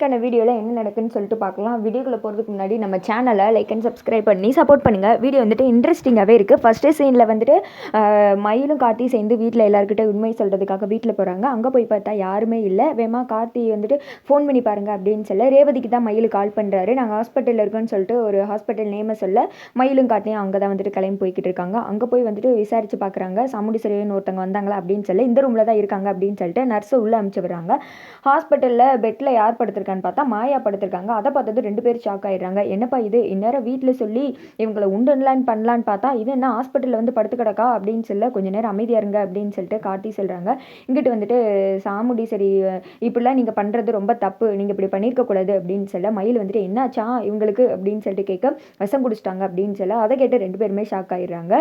க்கான வீடியோவில் என்ன நடக்குன்னு சொல்லிட்டு பார்க்கலாம். வீடியோக்குள்ளே போகிறதுக்கு முன்னாடி நம்ம சேனலை லைக் அண்ட் சப்ஸ்கிரைப் பண்ணி சப்போர்ட் பண்ணுங்கள் வீடியோ வந்துட்டு இன்ட்ரெஸ்டிங்காகவே இருக்குது ஃபஸ்ட்டு சீனில் வந்துட்டு மயிலும் கார்த்தி சேர்ந்து வீட்டில் எல்லாருக்கிட்ட உண்மை சொல்கிறதுக்காக வீட்டில் போகிறாங்க அங்கே போய் பார்த்தா யாருமே இல்லை. வேமா கார்த்தி வந்துட்டு ஃபோன் பண்ணி பாருங்க அப்படின்னு சொல்ல ரேவதிக்கு தான் மயில் கால் பண்ணுறாரு நாங்கள் ஹாஸ்பிட்டலில் இருக்கோன்னு சொல்லிட்டு ஒரு ஹாஸ்பிட்டல் நேமை சொல்ல மயிலும் கார்த்தியும் அங்கே தான் வந்துட்டு கிளம்பி போய்கிட்டு இருக்காங்க. அங்கே போய் வந்துட்டு விசாரித்து பார்க்குறாங்க சாமுண்டீஸ்வரின்னு ஒருத்தவங்க வந்தாங்களா அப்படின்னு சொல்லி இந்த ரூமில் தான் இருக்காங்க அப்படின்னு சொல்லிட்டு நர்ஸை உள்ளே அனுப்பிச்சு விடுறாங்க. ஹாஸ்பிட்டலில் பெட்டில் யார் படுத்திருக்கான்னு பார்த்தா மாயா படுத்திருக்காங்க. அதை பார்த்தது ரெண்டு பேரும் ஷாக் ஆயிடுறாங்க. என்னப்பா இது? இந்நேரம் வீட்டில் சொல்லி இவங்களை உண்டுலான்னு பண்ணலான்னு பார்த்தா இது என்ன ஹாஸ்பிட்டலில் வந்து படுத்து கிடக்கா? அப்படின்னு சொல்ல கொஞ்ச நேரம் அமைதியாக இருங்க அப்படின்னு சொல்லிட்டு கார்த்தி சொல்கிறாங்க இங்கிட்டு வந்துட்டு சாமுடி சரி இப்படிலாம் நீங்கள் பண்ணுறது ரொம்ப தப்பு. நீங்கள் இப்படி பண்ணியிருக்க கூடாது. அப்படின்னு சொல்ல மயில் வந்துட்டு என்னாச்சா இவங்களுக்கு? அப்படின்னு சொல்லிட்டு கேட்க விஷம் குடிச்சிட்டாங்க. அப்படின்னு சொல்ல அதை கேட்டு ரெண்டு பேருமே ஷாக் ஆயிடுறாங்க.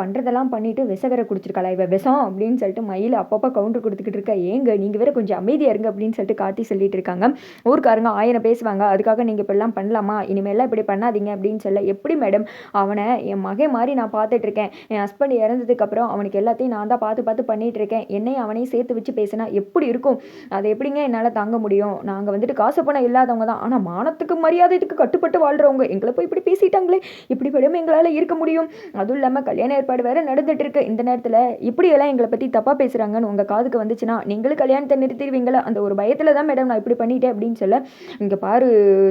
பண்ணுறதெல்லாம் பண்ணிவிட்டு பண்ணிட்டு விஷ வேற குடிச்சிருக்காளா இவ? விஷம்? அப்படின்னு சொல்லிட்டு மயில் அப்பப்போ கவுண்டர் கொடுத்துக்கிட்டு இருக்கா. ஏங்க நீங்கள் வேற கொஞ்சம் அமைதியாக இருங்க. அப்படின்னு சொல்லிட்டு கார்த்தி சொல்லிட்டு இருக்காங்க. ஊருக்காரங்க ஆயிரம் பேசுவாங்க. அதுக்காக நீங்கள் இப்படிலாம் பண்ணலாமா? இனிமேலாம் இப்படி பண்ணாதீங்க அப்படின்னு சொல்ல எப்படி மேடம் அவனை என் மகன் மாதிரி நான் பார்த்துட்டு இருக்கேன். என் ஹஸ்பண்ட் இறந்ததுக்கப்புறம் அவனுக்கு எல்லாத்தையும் நான் தான் பார்த்து பார்த்து பண்ணிட்டு இருக்கேன். என்னையும் அவனையும் சேர்த்து வச்சு பேசினா எப்படி இருக்கும்? அதை எப்படிங்க என்னால் தாங்க முடியும்? நாங்கள் வந்துட்டு காசு பணம் இல்லாதவங்க தான். ஆனால் மானத்துக்கு மரியாதைக்கு கட்டுப்பட்டு வாழ்கிறவங்க எங்களை போய் இப்படி பேசிட்டாங்களே. இப்படி படம் எங்களால் இருக்க முடியும்? அதுவும் இல்லாமல் கல்யாண ஏற்பாடு வேறு நடந்துட்டு இருக்கு. இந்த நேரத்தில் இப்படியெல்லாம் எங்களை பற்றி தப்பாக பேசுகிறாங்கன்னு உங்கள் காதுக்கு வந்துச்சுன்னா நீங்களும் கல்யாணத்தை நிறுத்திடுவீங்களா? அந்த ஒரு பயத்தில் தான் மேடம் நான் இப்படி பண்ணிட்டேன் அப்படின்னு அப்படின்னு சொல்ல இங்கே பாரு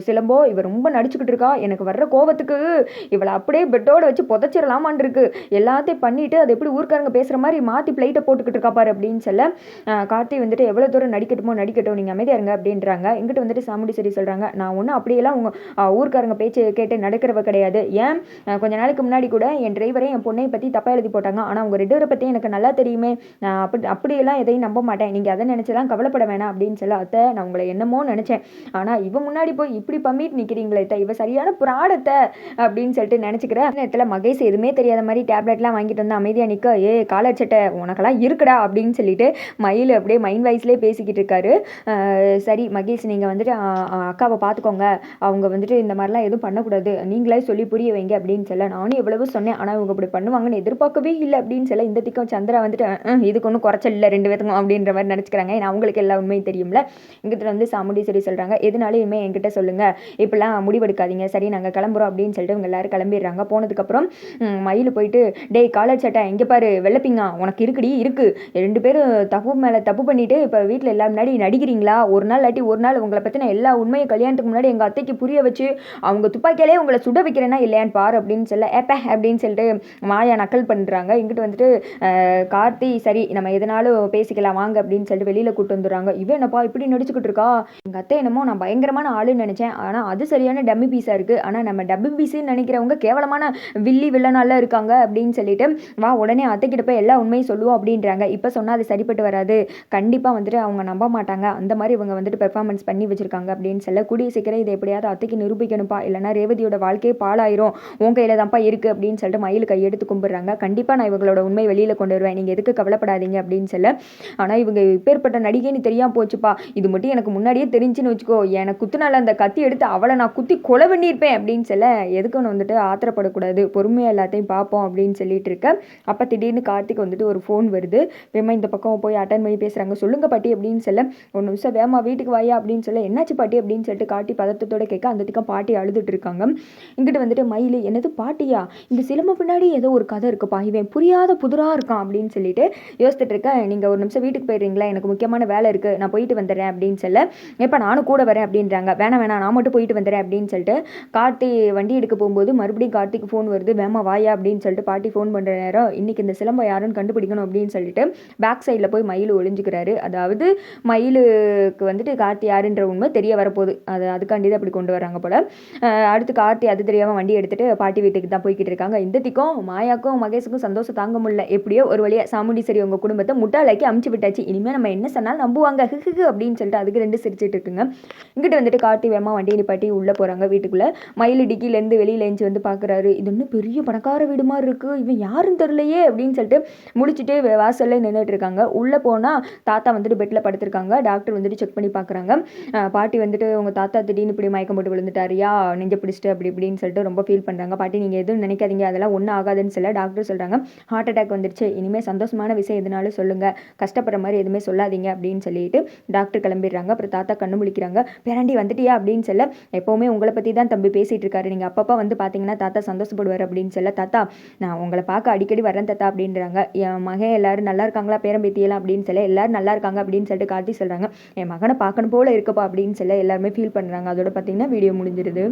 சிலம்போ இவ ரொம்ப நடிச்சுக்கிட்டு இருக்கா. எனக்கு வர்ற கோவத்துக்கு இவளை அப்படியே பெட்டோட வச்சு புதைச்சிடலாமான் இருக்கு எல்லாத்தையும் பண்ணிட்டு அது எப்படி ஊருக்காரங்க பேசுகிற மாதிரி மாற்றி பிளைட்டை போட்டுக்கிட்டு இருக்கா பாரு அப்படின்னு சொல்ல கார்த்தி வந்துட்டு எவ்வளோ தூரம் நடிக்கட்டுமோ நடிக்கட்டும். நீங்கள் அமைதியாக இருங்க அப்படின்றாங்க. இங்கிட்டு வந்துட்டு சாமுடி சரி சொல்கிறாங்க நான் ஒன்றும் அப்படியெல்லாம் உங்கள் ஊருக்காரங்க பேச்சு கேட்டு நடக்கிறவ கிடையாது. ஏன்? கொஞ்ச நாளைக்கு முன்னாடி கூட என் டிரைவரே என் பொண்ணையும் பற்றி தப்பாக எழுதி போட்டாங்க. ஆனால் அவங்க ரெண்டு பேரை பற்றி எனக்கு நல்லா தெரியுமே. நான் அப்படி அப்படியெல்லாம் எதையும் நம்ப மாட்டேன். நீங்கள் அதை நினச்சலாம் கவலைப்பட வேணாம் அப்படின்னு சொல்ல அத்தை நான் உங்களை என்னமோ நினச்சேன். ஆனால் இவன் முன்னாடி போய் இப்படி பம்மிட்டு நிற்கிறீங்களே அத்தை இவ சரியான புராடத்தை அப்படின்னு சொல்லிட்டு நினச்சிக்கிறேன் நேரத்தில் மகேஷ் எதுவுமே தெரியாத மாதிரி டேப்லெட்லாம் வாங்கிட்டு வந்து அமைதியாக நிற்க ஏ காலர் சட்டை உனக்கெல்லாம் இருக்குடா அப்படின்னு சொல்லிட்டு மயில் அப்படியே மைண்ட் வைஸ்லேயே பேசிக்கிட்டு இருக்காரு. சரி மகேஷ் நீங்கள் வந்துட்டு அக்காவை பார்த்துக்கோங்க அவங்க வந்துட்டு இந்த மாதிரிலாம் எதுவும் பண்ணக்கூடாது. நீங்களே சொல்லி புரிய வைங்க அப்படின்னு சொல்ல நானும் எவ்வளவோ சொன்னேன். ஆனால் இவங்க இப்படி பண்ணுவாங்கன்னு எதிர்பார்க்கவே இல்லை அப்படின்னு சொல்ல இந்த திக்கம் சந்திரா வந்துட்டு இதுக்கு ஒன்றும் குறைச்சல் இல்லை ரெண்டு பேத்துக்கும் அப்படின்ற மாதிரி நினச்சிக்கிறாங்க. ஏன்னா அவங்களுக்கு எல்லா உண்மையும் தெரியும்ல. இங்கிட்ட வந்து சாமுடி சொல்லி சொல்கிறாங்க எதுனாலையுமே என்கிட்ட சொல்லுங்கள் இப்படிலாம் முடிவெடுக்காதீங்க. சரி நாங்கள் கிளம்புறோம் அப்படின்னு சொல்லிட்டு இவங்க எல்லாரும் கிளம்பிடுறாங்க. போனதுக்கப்புறம் மயில் போயிட்டு டேய் காலர் சட்டை எங்கே பாரு வெள்ளப்பிங்கா. உனக்கு இருக்குடி இருக்கு. ரெண்டு பேரும் தப்பு மேலே தப்பு பண்ணிவிட்டு இப்போ வீட்டில் எல்லா முன்னாடி நடிக்கிறீங்களா? ஒரு நாள் இல்லாட்டி ஒரு நாள் உங்களை பற்றின எல்லா உண்மையும் கல்யாணத்துக்கு முன்னாடி எங்கள் அத்தைக்கு புரிய வச்சு அவங்க துப்பாக்கியாலே உங்களை சுட வைக்கிறேன்னா இல்லையான்னு பாரு அப்படின்னு சொல்ல ஏப்ப அப்படின்னு சொல்லிட்டு மாயா நக்கல் பண்ணுறாங்க இங்கிட்டு வந்துட்டு கார்த்தி சரி நம்ம எதனாலும் பேசிக்கலாம். வாங்க அப்படின்னு சொல்லிட்டு வெளியில் கூட்டு வந்துடுறாங்க. இவன் என்னப்பா இப்படி நடிச்சுக்கிட்டு இருக்கா? எங்கள் அத்தை என்னமோ நான் பயங்கரமான ஆளுன்னு நினச்சேன். ஆனால் அது சரியான டம்மி பீஸாக இருக்குது ஆனால் நம்ம டம்மி பீஸுன்னு நினைக்கிறவங்க கேவலமான வில்லி வில்லனால இருக்காங்க அப்படின்னு சொல்லிட்டு வா உடனே அத்தைக்கிட்ட போய் எல்லா உண்மையும் சொல்லுவோம் அப்படின்றாங்க. இப்போ சொன்னால் அது சரிப்பட்டு வராது. கண்டிப்பாக வந்துட்டு அவங்க நம்ப மாட்டாங்க. அந்த மாதிரி இவங்க வந்துட்டு பெர்ஃபார்மன்ஸ் பண்ணி வச்சுருக்காங்க அப்படின்னு சொல்ல கூடிய சீக்கிரம் இதை எப்படியாவது அத்தைக்கு நிரூபிக்கணும்ப்பா. இல்லைன்னா ரேவதியோட வாழ்க்கையே பாழாயிரும். உன் கையில் தான்ப்பா இருக்குது அப்படின்னு சொல்லிட்டு மயில் கையெடுத்து கும்பிடுறாங்க. கண்டிப்பாக நான் இவங்களோட உண்மை வெளியில் கொண்டு வருவேன். நீங்கள் எதுக்கு கவலைப்படாதீங்க அப்படின்னு சொல்ல ஆனால் இவங்க இப்பேற்பட்ட நடிகைன்னு தெரியாம போச்சுப்பா. இது மட்டும் எனக்கு முன்னாடியே இருந்துச்சுன்னு வச்சுக்கோ எனக்கு குத்துனால அந்த கத்தி எடுத்து அவளை நான் குத்தி கொலை பண்ணியிருப்பேன் அப்படின்னு சொல்ல எதுக்குன்னு வந்துட்டு ஆத்திரப்படக்கூடாது? பொறுமையாக எல்லாத்தையும் பார்ப்போம் அப்படின்னு சொல்லிட்டு இருக்கேன் அப்போ திடீர்னு கார்த்திக் வந்துட்டு ஒரு ஃபோன் வருது. வேமா இந்த பக்கம் போய் அட்டன் பண்ணி பேசுகிறாங்க சொல்லுங்க பாட்டி அப்படின்னு சொல்ல ஒரு நிமிஷம் வேமா வீட்டுக்கு வாயா? அப்படின்னு சொல்ல என்னாச்சு பாட்டி? அப்படின்னு சொல்லிட்டு காட்டி பதத்தத்தோட கேட்க அந்த திக்கம் பாட்டி அழுதுட்டு இருக்காங்க. இங்கிட்டு வந்துட்டு மயில் என்னது பாட்டியா? இந்த சிலம்ப பின்னாடி ஏதோ ஒரு கதை இருக்குப்பா. இவன் புரியாத புதுராக இருக்கான். அப்படின்னு சொல்லிட்டு யோசிச்சுட்டு இருக்கேன் நீங்கள் ஒரு நிமிஷம் வீட்டுக்கு போயிடுறீங்களா? எனக்கு முக்கியமான வேலை இருக்குது நான் போயிட்டு வந்துடுறேன். அப்படின்னு சொல்ல எப்போ நானும் கூட வரேன் அப்படின்றாங்க. வேணாம் வேணாம் நான் மட்டும் போயிட்டு வந்துடுறேன் அப்படின்னு சொல்லிட்டு கார்த்தி வண்டி எடுக்க போகும்போது மறுபடியும் கார்த்திக்கு ஃபோன் வருது. வேமா வாயா? அப்படின்னு சொல்லிட்டு பாட்டி ஃபோன் பண்ணுற நேரம் இன்னைக்கு இந்த சிலம்பம் யாருன்னு கண்டுபிடிக்கணும் அப்படின்னு சொல்லிட்டு பேக் சைடில் போய் மயில் ஒளிஞ்சுக்கிறாரு. அதாவது மயிலுக்கு வந்துட்டு கார்த்தி யாருன்ற உண்மை தெரிய வரப்போகுது. அது அதுக்காண்டி தான் அப்படி கொண்டு வராங்க போல. அடுத்து கார்த்தி அது தெரியாமல் வண்டி எடுத்துட்டு பாட்டி வீட்டுக்கு தான் போய்கிட்டு இருக்காங்க. இந்த திக்கும் மாயாக்கும் மகேஷுக்கும் சந்தோஷம் தாங்க முடியல. எப்படியோ ஒரு வழியாக சாமுண்டி சரி உங்கள் குடும்பத்தை முட்டாளாக்கி அமுச்சு விட்டாச்சு. இனிமேல் நம்ம என்ன சொன்னாலும் நம்புவாங்க. ஹிஹு அப்படின்னு சொல்லிட்டு அதுக்கு ரெண்டு சிரிச்சிட்டு இருக்குங்க. இங்கிட்டு வந்துட்டு கார்த்தி வேமா வண்டி நிப்பாட்டி உள்ளே போகிறாங்க வீட்டுக்குள்ளே. மயில் டிக்கிலேருந்து வெளியில் எழுந்து வந்து பார்க்குறாரு இது இன்னும் பெரிய பணக்கார வீடு மாதிரி இருக்கு. இவன் யாருன்னு தெரியலையே அப்படின்னு சொல்லிட்டு முடிச்சுட்டு வாசல்ல நின்றுட்டு இருக்காங்க. உள்ளே போனால் தாத்தா வந்துட்டு பெட்டில் படுத்திருக்காங்க. டாக்டர் வந்துட்டு செக் பண்ணி பார்க்குறாங்க பாட்டி வந்துட்டு உங்கள் தாத்தா திடீர்னு இப்படி மயக்கம் போட்டு விழுந்துட்டாரியா? நெஞ்ச பிடிச்சிட்டு அப்படி இப்படின்னு சொல்லிட்டு ரொம்ப ஃபீல் பண்ணுறாங்க பாட்டி நீங்கள் எதுவும் நினைக்காதீங்க. அதெல்லாம் ஒன்றும் ஆகாதுன்னு சொல்ல டாக்டர் சொல்கிறாங்க ஹார்ட் அட்டாக் வந்துருச்சு. இனிமேல் சந்தோஷமான விஷயம் எதுனாலும் சொல்லுங்கள் கஷ்டப்படுற மாதிரி எதுவுமே சொல்லாதீங்க அப்படின்னு சொல்லிட்டு டாக்டர் கிளம்பிடுறாங்க. அப்புறம் தாத்தா கண்ணு கண்ணு முழிக்கிறாங்க பேராண்டி வந்துட்டியா? அப்படின்னு சொல்ல எப்போவுமே உங்களை பற்றி தான் தம்பி பேசிகிட்டு இருக்காரு. நீங்கள் அப்பப்போ வந்து பார்த்தீங்கன்னா தாத்தா சந்தோஷப்படுவார் அப்படின்னு சொல்ல தாத்தா நான் உங்களை பார்க்க அடிக்கடி வரேன் தாத்தா அப்படின்றாங்க. என் மகன் எல்லாரும் நல்லா இருக்காங்களா? பேரம்பேத்தியெல்லாம் அப்படின்னு சொல்ல எல்லாரும் நல்லா இருக்காங்க அப்படின்னு சொல்லிட்டு காட்டி சொல்கிறாங்க என் மகனை பார்க்கணும் போல இருக்கப்பா அப்படின்னு சொல்ல எல்லாருமே ஃபீல் பண்ணுறாங்க அதோட பார்த்தீங்கன்னா வீடியோ முடிஞ்சிருது.